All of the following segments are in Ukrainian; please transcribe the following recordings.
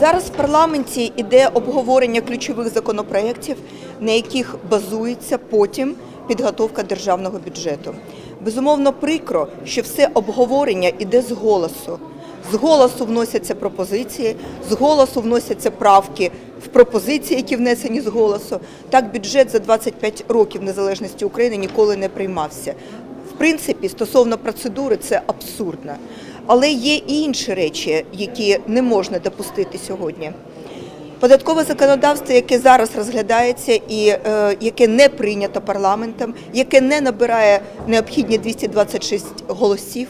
Зараз в парламенті йде обговорення ключових законопроєктів, на яких базується потім підготовка державного бюджету. Безумовно, прикро, що все обговорення йде з голосу. З голосу вносяться пропозиції, з голосу вносяться правки в пропозиції, які внесені з голосу. Так бюджет за 25 років незалежності України ніколи не приймався. В принципі, стосовно процедури, це абсурдно. Але є і інші речі, які не можна допустити сьогодні. Податкове законодавство, яке зараз розглядається і е, яке не прийнято парламентом, яке не набирає необхідні 226 голосів,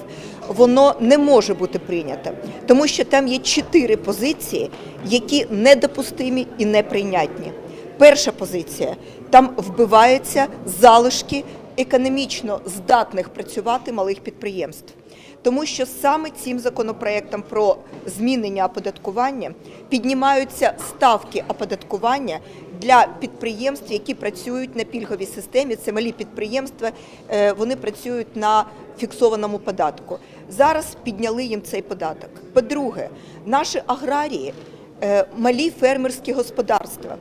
воно не може бути прийнято, тому що там є чотири позиції, які недопустимі і неприйнятні. Перша позиція там вбиваються залишки економічно здатних працювати малих підприємств. Тому що саме цим законопроектом про змінення оподаткування піднімаються ставки оподаткування для підприємств, які працюють на пільговій системі. Це малі підприємства, е, вони працюють на фіксованому податку. Зараз підняли їм цей податок. По-друге, наші аграрії, е, малі фермерські господарства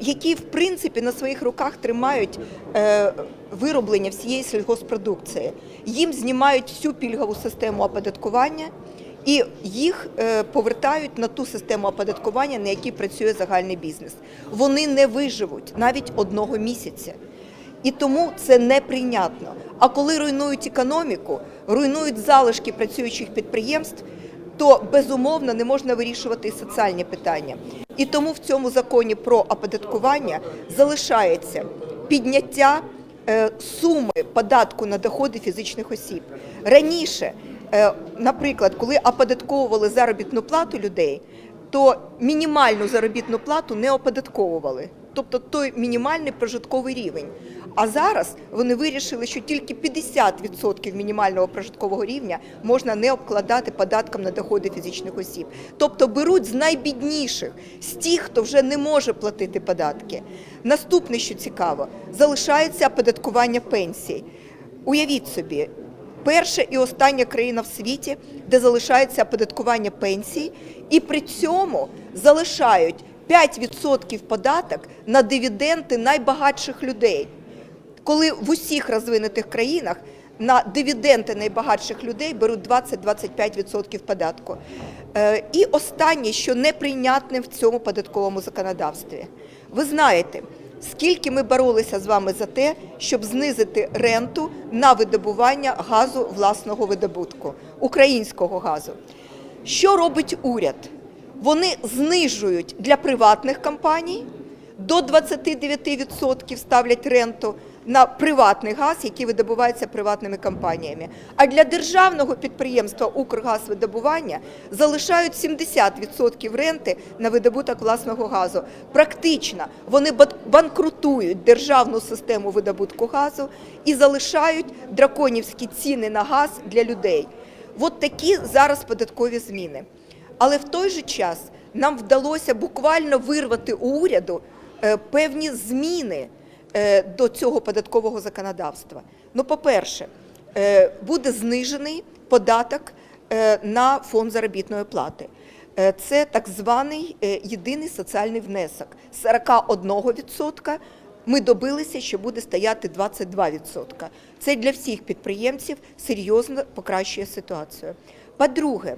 які в принципі на своїх руках тримають е, вироблення всієї сільгоспродукції. Їм знімають всю пільгову систему оподаткування і їх е, повертають на ту систему оподаткування, на якій працює загальний бізнес. Вони не виживуть навіть одного місяця. І тому це неприйнятно. А коли руйнують економіку, руйнують залишки працюючих підприємств, то безумовно не можна вирішувати і соціальні питання. І тому в цьому законі про оподаткування залишається підняття е, суми податку на доходи фізичних осіб. Раніше, е, наприклад, коли оподатковували заробітну плату людей, то мінімальну заробітну плату не оподатковували, тобто той мінімальний прожитковий рівень. А зараз вони вирішили, що тільки 50% мінімального прожиткового рівня можна не обкладати податком на доходи фізичних осіб. Тобто беруть з найбідніших, з тих, хто вже не може платити податки. Наступне, що цікаво, залишається оподаткування пенсій. Уявіть собі, перша і остання країна в світі, де залишається оподаткування пенсій, і при цьому залишають 5% податок на дивіденди найбагатших людей. Коли в усіх розвинутих країнах на дивіденди найбагатших людей беруть 20-25% податку. Е, І останнє, що неприйнятне в цьому податковому законодавстві. Ви знаєте, скільки ми боролися з вами за те, щоб знизити ренту на видобування газу власного видобутку, українського газу. Що робить уряд? Вони знижують для приватних компаній до 29% ставлять ренту на приватний газ, який видобувається приватними компаніями. А для державного підприємства Укргазвидобування залишають 70% ренти на видобуток власного газу. Практично вони банкрутують державну систему видобутку газу і залишають драконівські ціни на газ для людей. От такі зараз податкові зміни. Але в той же час нам вдалося буквально вирвати у уряду е, певні зміни е, до цього податкового законодавства. Ну, по-перше, е, буде знижений податок на фонд заробітної плати. Це так званий єдиний соціальний внесок з 41% ми добилися, що буде стояти 22%. Це для всіх підприємців серйозно покращує ситуацію. По-друге,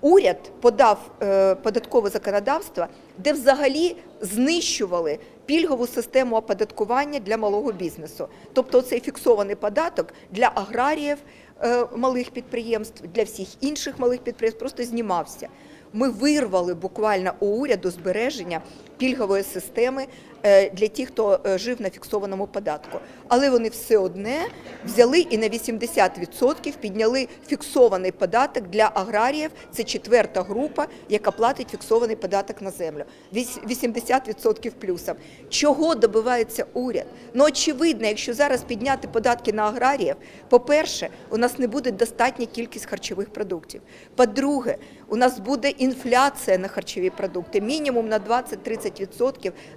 уряд подав е, податкове законодавство, де взагалі знищували пільгову систему оподаткування для малого бізнесу. Тобто цей фіксований податок для аграріїв е, малих підприємств, для всіх інших малих підприємств просто знімався. Ми вирвали буквально у уряду збереження пільгової системи е, для тих, хто е, жив на фіксованому податку. Але вони все одне взяли і на 80% підняли фіксований податок для аграріїв. Це четверта група, яка платить фіксований податок на землю. Вісь- 80% плюсом. Чого добивається уряд? Ну очевидно, якщо зараз підняти податки на аграріїв, по-перше, у нас не буде достатня кількість харчових продуктів. По-друге, у нас буде інфляція на харчові продукти. Мінімум на 20-30%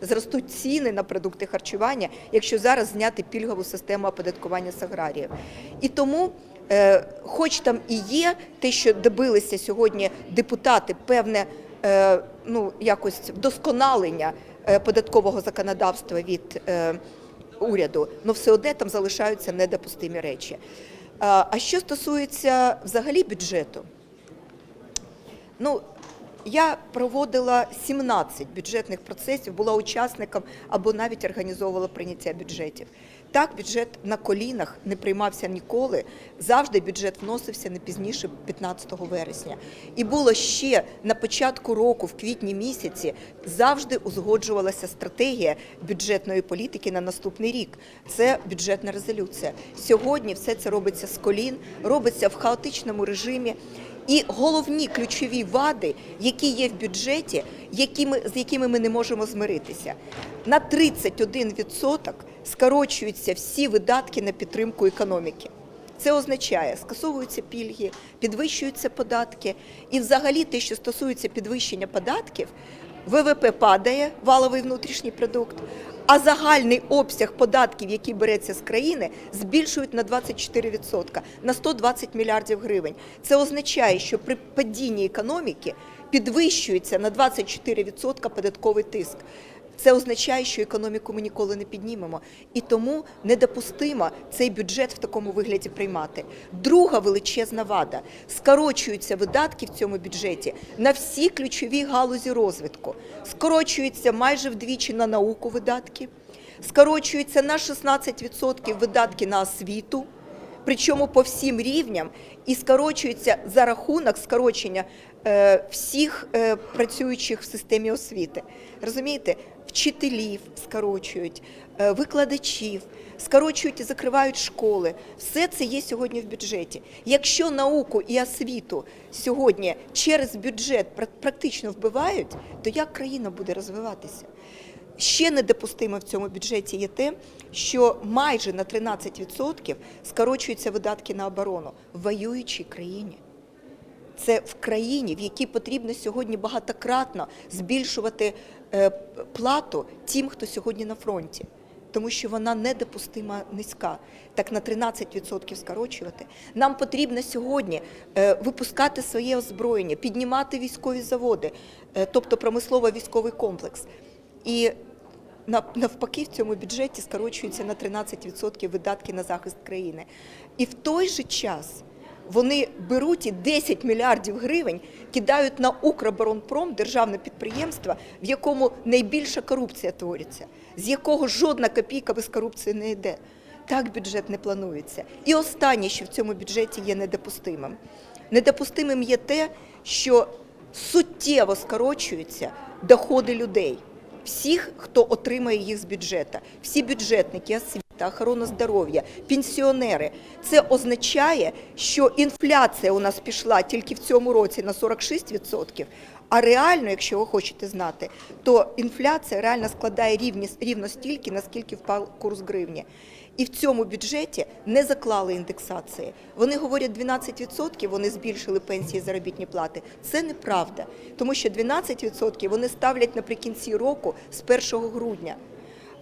зростуть ціни на продукти харчування, якщо зараз зняти пільгову систему оподаткування з аграріїв. І тому, е, хоч там і є те, що добилися сьогодні депутати, певне е, ну, якось вдосконалення е, податкового законодавства від уряду, але все одне там залишаються недопустимі речі. А що стосується взагалі бюджету, ну я проводила 17 бюджетних процесів, була учасником або навіть організовувала прийняття бюджетів. Так, бюджет на колінах не приймався ніколи. Завжди бюджет вносився не пізніше 15 вересня. І було ще на початку року, в квітні місяці, завжди узгоджувалася стратегія бюджетної політики на наступний рік. Це бюджетна резолюція. Сьогодні все це робиться з колін, робиться в хаотичному режимі. І головні ключові вади, які є в бюджеті, які ми, з якими ми не можемо змиритися. На 31% скорочуються всі видатки на підтримку економіки. Це означає, скасовуються пільги, підвищуються податки. І взагалі те, що стосується підвищення податків, ВВП падає, валовий внутрішній продукт, а загальний обсяг податків, який береться з країни, збільшують на 24%, на 120 мільярдів гривень. Це означає, що при падінні економіки підвищується на 24% податковий тиск. Це означає, що економіку ми ніколи не піднімемо, і тому недопустимо цей бюджет в такому вигляді приймати. Друга величезна вада скорочуються видатки в цьому бюджеті на всі ключові галузі розвитку. Скорочуються майже вдвічі на науку видатки, скорочуються на 16% видатки на освіту. Причому по всім рівням і скорочується за рахунок скорочення е, всіх е, працюючих в системі освіти. Розумієте, вчителів скорочують, е, викладачів, скорочують і закривають школи. Все це є сьогодні в бюджеті. Якщо науку і освіту сьогодні через бюджет практично вбивають, то як країна буде розвиватися? Ще недопустимо в цьому бюджеті є те, що майже на 13% скорочуються видатки на оборону в воюючій країні. Це в країні, в якій потрібно сьогодні багатократно збільшувати плату тим, хто сьогодні на фронті, тому що вона недопустимо низька. Так на 13% скорочувати. Нам потрібно сьогодні е, випускати своє озброєння, піднімати військові заводи, е, тобто промислово-військовий комплекс. І навпаки, в цьому бюджеті скорочуються на 13% видатки на захист країни. І в той же час вони беруть і 10 мільярдів гривень кидають на Укроборонпром, державне підприємство, в якому найбільша корупція твориться, з якого жодна копійка без корупції не йде. Так бюджет не планується. І останнє, що в цьому бюджеті є недопустимим. Недопустимим є те, що суттєво скорочуються доходи людей, всіх, хто отримує їх з бюджету, всі бюджетники, освіта, охорона здоров'я, пенсіонери. Це означає, що інфляція у нас пішла тільки в цьому році на 46%, а реально, якщо ви хочете знати, то інфляція реально складає рівні, рівно стільки, наскільки впав курс гривні. І в цьому бюджеті не заклали індексації. Вони говорять 12% вони збільшили пенсії заробітні плати. Це неправда, тому що 12% вони ставлять наприкінці року з 1 грудня.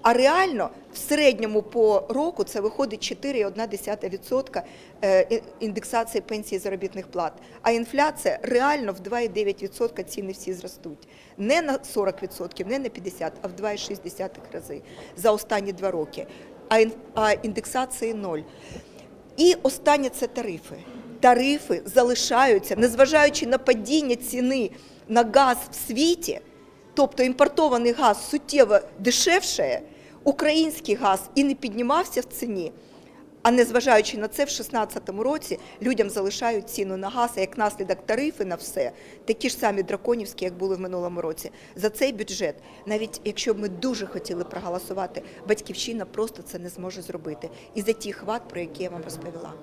А реально в середньому по року це виходить 4,1% е, індексації пенсії заробітних плат. А інфляція реально в 2,9% ціни всі зростуть. Не на 40%, не на 50%, а в 2,6 рази за останні два роки. А індексації ноль. І останнє це тарифи. Тарифи залишаються, незважаючи на падіння ціни на газ в світі, тобто імпортований газ суттєво дешевшає, український газ і не піднімався в ціні. А незважаючи на це, в 2016 році людям залишають ціну на газ, а як наслідок тарифи на все, такі ж самі драконівські, як були в минулому році. За цей бюджет, навіть якщо б ми дуже хотіли проголосувати, батьківщина просто це не зможе зробити. І за ті хват, про які я вам розповіла.